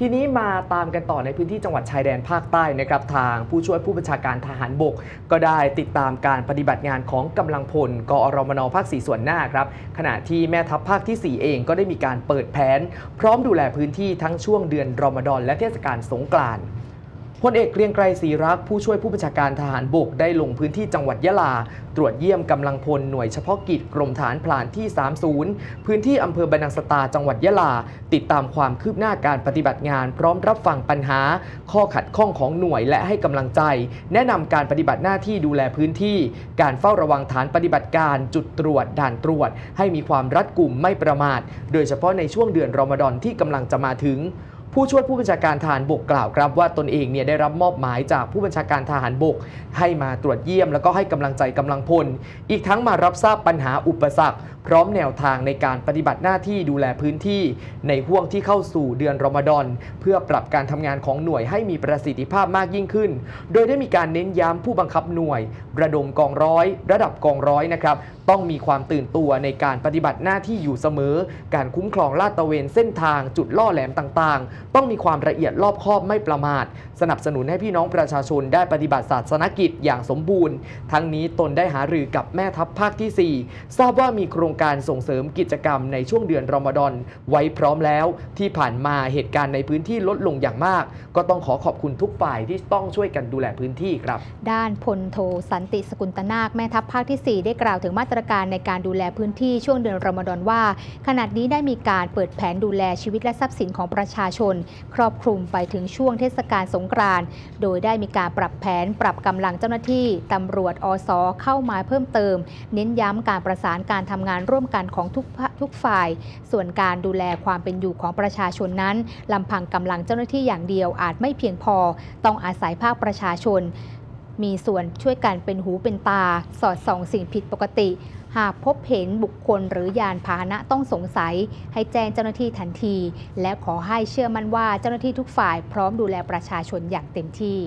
ทีนี้มาตามกันต่อในพื้นที่จังหวัดชายแดนภาคใต้นะครับทางผู้ช่วยผู้บัญชาการทหารบก ก็ได้ติดตามการปฏิบัติงานของกำลังพลกอรมนภาคสีส่วนหน้าครับขณะที่แม่ทัพภาคที่ 4 เองก็ได้มีการเปิดแผน พร้อมดูแลพื้นที่ทั้งช่วงเดือนรอมฎอนและเทศกาลสงกรานต์ พลเอกเกรียงไกรศรีรักษ์ผู้ช่วยผู้บัญชาการทหารบกได้ลงพื้นที่จังหวัดยะลา ตรวจเยี่ยมกำลังพลหน่วยเฉพาะกิจกรมฐานพลานที่ 30 พื้นที่อำเภอบรรนังสตาจังหวัดยะลา ติดตามความคืบหน้าการปฏิบัติงาน พร้อมรับฟังปัญหา ข้อขัดข้องของหน่วยและให้กำลังใจ แนะนำการปฏิบัติหน้าที่ดูแลพื้นที่ การเฝ้าระวังฐานปฏิบัติการ จุดตรวจ ด่านตรวจ ให้มีความรัดกุมไม่ประมาท โดยเฉพาะในช่วงเดือนรอมฎอนที่กำลังจะมาถึง ผู้ช่วยผู้บัญชาการทหารบกกล่าวครับว่าตนเองเนี่ยได้รับมอบหมายจากผู้บัญชาการทหารบก ให้มาตรวจเยี่ยม แล้วก็ให้กำลังใจกำลังพล อีกทั้งมารับทราบปัญหาอุปสรรค พร้อมแนวทางในการปฏิบัติหน้าที่ดูแลพื้นที่ ในห่วงที่เข้าสู่เดือนรอมฎอนเพื่อปรับการทำงานของหน่วยให้มีประสิทธิภาพมากยิ่งขึ้น โดยได้มีการเน้นย้ำผู้บังคับหน่วย ระดมกองร้อย ระดับกองร้อยนะครับต้องมีความตื่นตัวในการปฏิบัติหน้าที่อยู่เสมอ การคุ้มครองลาดตระเวนเส้นทางจุดล่อแหลมต่างๆต้องมีความละเอียดรอบคอบไม่ประมาท สนับสนุนให้พี่น้องประชาชนได้ปฏิบัติศาสนกิจอย่างสมบูรณ์ ทั้งนี้ตนได้หารือกับแม่ทัพภาคที่ 4 ทราบว่ามีโครงการส่งเสริมกิจกรรมในช่วงเดือนรอมฎอนไว้พร้อมแล้ว ที่ผ่านมาเหตุการณ์ในพื้นที่ลดลงอย่างมาก ก็ต้องขอขอบคุณทุกฝ่ายที่ต้องช่วยกันดูแลพื้นที่ครับ ด้านพลโทสันติสกุลตนาคแม่ทัพภาคที่ 4 ได้กล่าวถึงมาตรการในการดูแลพื้นที่ช่วงเดือนรอมฎอนว่า ขณะนี้ได้มีการเปิดแผนดูแลชีวิตและทรัพย์สินของประชาชนครอบคลุมไปถึงช่วงเทศกาลสงกรานต์โดยได้มีการปรับแผนปรับกำลังเจ้าหน้าที่ตำรวจอสเข้ามาเพิ่มเติม เน้นย้ำการประสานการทำงานร่วมกันของทุกทุกฝ่าย ส่วนการดูแลความเป็นอยู่ของประชาชนนั้นลำพังกำลังเจ้าหน้าที่อย่างเดียวอาจไม่เพียงพอ ต้องอาศัยภาคประชาชน มีส่วนช่วยกันเป็นหูเป็นตา สอดส่องสิ่งผิดปกติ หากพบเห็นบุคคลหรือยานพาหนะต้องสงสัย ให้แจ้งเจ้าหน้าที่ทันที และขอให้เชื่อมั่นว่าเจ้าหน้าที่ทุกฝ่ายพร้อมดูแลประชาชนอย่างเต็มที่